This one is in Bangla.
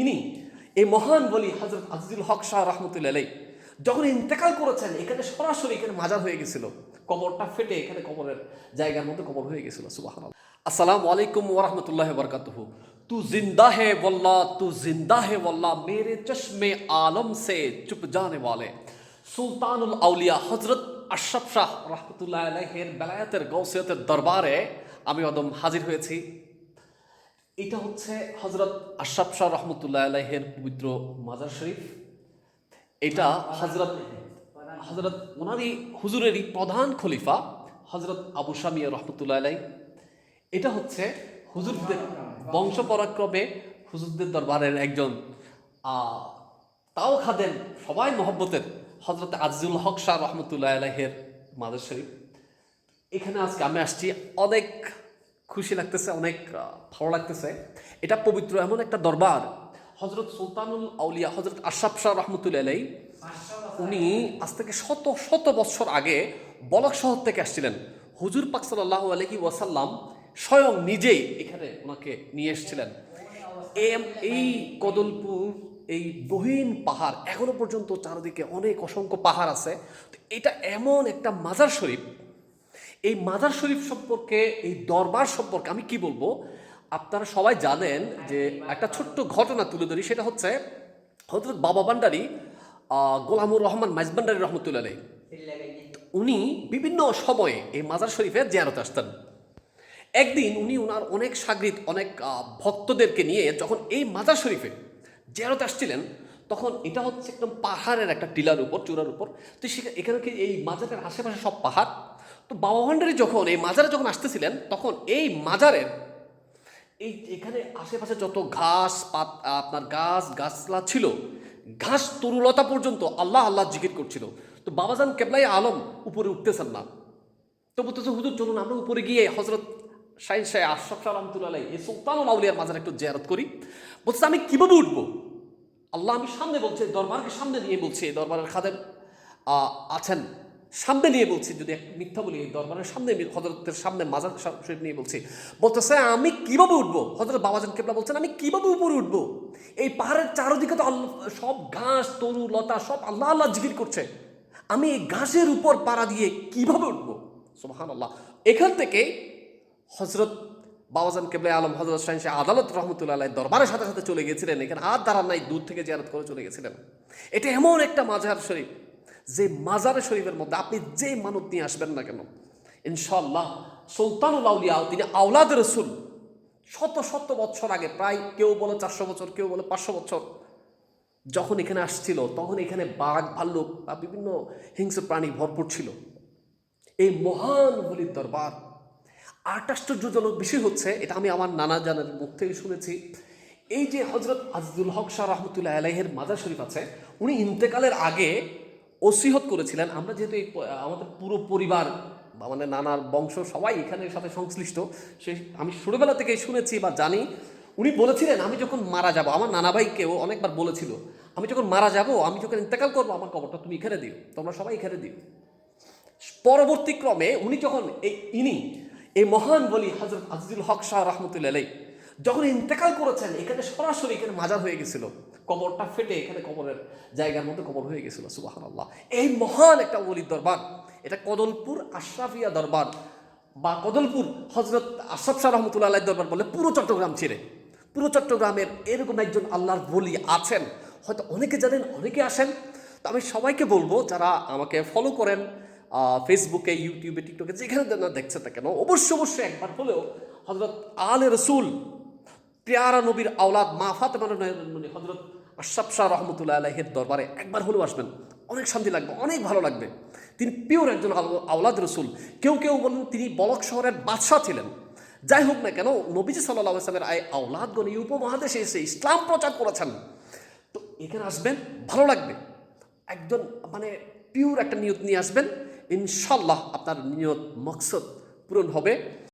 ইনি এই মহান বলি হজরত আজিজুল হক শাহ রহমতুল্লাহ আলাই যখন ইন্তেকাল করেছেন এখানে সরাসরি এখানে মাজার হয়ে গেছিল কবরটা ফেটে এখানে কবরের জায়গার মধ্যে কবর হয়ে গেছিল সুবাহ আসসালামু আলাইকুম ওরহমতুল্লাহ বরকাতুহু तू जिंदा है वल्ला तू जिंदा है वल्ला मेरे चश्मे आलम से चुप जाने वाले সুলতানুল আউলিয়া হজরত আশরাফ শাহ রহমতুল্লাহ আলাইহের বেলায়াতের গৌসিয়তের দরবারে আমি অদম হাজির হয়েছি এটা হচ্ছে হজরত আশরাফ শাহ রহমতুল্লাহ আলাইহের পবিত্র মাজার শরীফ। এটা হজরত হজরত ওনারই হুজুরেরই প্রধান খলিফা হজরত আবু শামিয়া রহমতুল্লাহ আলাই এটা হচ্ছে হুজুরদের বংশ পরাক্রমে হুজুরদের দরবারের একজন তাও খাদেন সবাই মহব্বতের হজরত আজিজুল হক শাহ রহমতুল্লাহ আলাইহের মাদার শরীফ। এখানে আজকে আমি আসছি অনেক খুশি লাগতেছে, অনেক ভালো লাগতেছে। এটা পবিত্র এমন একটা দরবার হজরত সুলতানুল আউলিয়া হজরত আশরাফ শাহ রহমতুল্লাহ উনি আজ থেকে শত শত বছর আগে বলক শহর থেকে আসছিলেন। হুজুর পাক সাল্লাহ আলহি ওয়াসাল্লাম স্বয়ং নিজেই এখানে ওনাকে নিয়ে এসেছিলেন। এম- এই কদলপুর, এই বহিন পাহাড়, এখনও পর্যন্ত চারিদিকে অনেক অসংখ্য পাহাড় আছে। তো এটা এমন একটা মাজার শরীফ এই মাজার শরীফ সম্পর্কে, এই দরবার সম্পর্কে আমি কি বলব? আপনারা সবাই জানেন যে একটা ছোট্ট ঘটনা তুলে ধরি, সেটা হচ্ছে হজরত বাবা ভান্ডারি গোলামুর রহমান মাইজবান্ডারি রহমতুল্লাহ। উনি বিভিন্ন সময়ে এই মাজার শরীফে জিয়ারত আসতেন। একদিন উনি ওনার অনেক সাগরিত অনেক ভক্তদেরকে নিয়ে যখন এই মাজার শরীফে জেরত আসছিলেন, তখন এটা হচ্ছে একদম পাহাড়ের একটা টিলার উপর, চূড়ার উপর। তো সেখানে এখানে কি এই মাজারের আশেপাশে সব পাহাড়? তো বাবা ভান্ডারি যখন এই মাজারে যখন আসতেছিলেন, তখন এই মাজারের এই এখানে আশেপাশে যত ঘাস, পাত আপনার গাছ, গাছলা ছিল, ঘাস তরুলতা পর্যন্ত আল্লাহ আল্লাহ জিকির করছিল। তো বাবাজান কেবলাই আলম উপরে উঠতেছেন না। তো বলতেছে, হুজুর, চলুন, আমরা উপরে গিয়ে হজরত শাহিন শাহ শাহ রহমতুল্লাহ এই সুলতানুল আউলিয়ার মাজার একটু জিয়ারত করি। বলছে আমি কীভাবে উঠবো? আল্লাহ আমি সামনে বলছে, দরবারকে সামনে নিয়ে বলছি, দরবারের খাদেম আছেন। সামনে নিয়ে বলছি, যদি এক মিথ্যা বলি দরবারের সামনে হজরতের সামনে মাজার শরীফ নিয়ে বলছি। বলতেছে, আমি কীভাবে উঠবো? হজরত বাবাজান কেবলা বলছেন, আমি কীভাবে উপরে উঠবো? এই পাহাড়ের চারদিকে তো সব ঘাস, তরু, লতা, সব আল্লাহ আল্লাহ জিকির করছে। আমি এই ঘাসের উপর পাড়া দিয়ে কীভাবে উঠবো? সোহান আল্লাহ এখান থেকে হজরত বাবাজান কেবলে আলম হজরত শাহিন শাহ আদালত রহমতুল্লাহ দরবারের সাথে সাথে চলে গেছিলেন এখানে আর দাঁড়ান নাই, দূর থেকে জিয়ারত করে চলে গেছিলেন এটা এমন একটা মাজার শরীফ। যে মাজারে শরীফের মধ্যে আপনি যে মানত নিয়ে আসবেন না কেন? ইনশাল্লাহ সুলতানুল আউলিয়া, তিনি আওলাদ রসুল। শত শত বছর আগে, প্রায় কেউ বলে চারশো বছর, কেউ বলে পাঁচশো বছর, যখন এখানে আসছিল, তখন এখানে বাঘ, ভাল্লুক বা বিভিন্ন হিংস্র প্রাণী ভরপুর ছিল। এই মহান বলির দরবার আরেকটা আশ্চর্যজনক বিষয় হচ্ছে, এটা আমি আমার নানা জানের মুখ থেকে শুনেছি। এই যে হজরত আজিজুল হক শাহ রহমতুল্লাহ আলাইহের মাজার শরীফ আছে, উনি ইন্তেকালের আগে ওসিহত করেছিলেন। আমরা যেহেতু এই আমাদের পুরো পরিবার বা মানে নানার বংশ সবাই এখানের সাথে সংশ্লিষ্ট, সে, আমি ছোটোবেলা থেকে শুনেছি বা জানি। উনি বলেছিলেন, আমি যখন মারা যাব, আমার নানা ভাইকেও অনেকবার বলেছিল, আমি যখন মারা যাব, আমি যখন ইন্তেকাল করব, আমার কবরটা তুমি এখানে দিও, তোমরা সবাই এখানে দিও। পরবর্তী ক্রমে উনি যখন এই, ইনি, এই মহান বলি হজরত আজিজুল হক শাহ রহমতুল্লাহ যখন ইন্তেকাল করেছেন, এখানে সরাসরি এখানে মাজার হয়ে গেছিল। কবরটা ফেটে এখানে কবরের জায়গার মধ্যে কবর হয়ে গেছিল সুবাহ আল্লাহ এই মহান একটা বলির দরবার, এটা কদলপুর আশরাফিয়া দরবার বা কদলপুর হজরত আশরাফ শাহ রহমতুল্লাহ দরবার বলে পুরো চট্টগ্রাম ছেড়ে। পুরো চট্টগ্রামের এরকম একজন আল্লাহর বলি আছেন। হয়তো অনেকে জানেন, অনেকে আসেন। তো আমি সবাইকে বলব, যারা আমাকে ফলো করেন ফেসবুকে ইউটিউবে টিকটকে যেখানে দেখছে না কেন, অবশ্যই অবশ্যই একবার হলেও হজরত আল রসুল পেয়ারা নবীর আওলাদ মা ফাতেমা মানে হজরত আশরাফ শাহ রহমতুল্লাহ আলহের দরবারে একবার হলেও আসবেন। অনেক শান্তি লাগবে, অনেক ভালো লাগবে। তিনি পিওর একজন আওলাদ রসুল। কেউ কেউ বলেন তিনি বলক শহরের বাদশাহ ছিলেন। যাই হোক না কেন, নবীজি সাল্লাহ আসলামের আয় আওলাদগণ এই উপমহাদেশে এসে ইসলাম প্রচার করেছেন। তো এখানে আসবেন, ভালো লাগবে। একজন মানে পিওর একটা নিয়ত নিয়ে আসবেন ইনশাল্লাহ আপনার নিয়ত, মকসদ পূরণ হবে।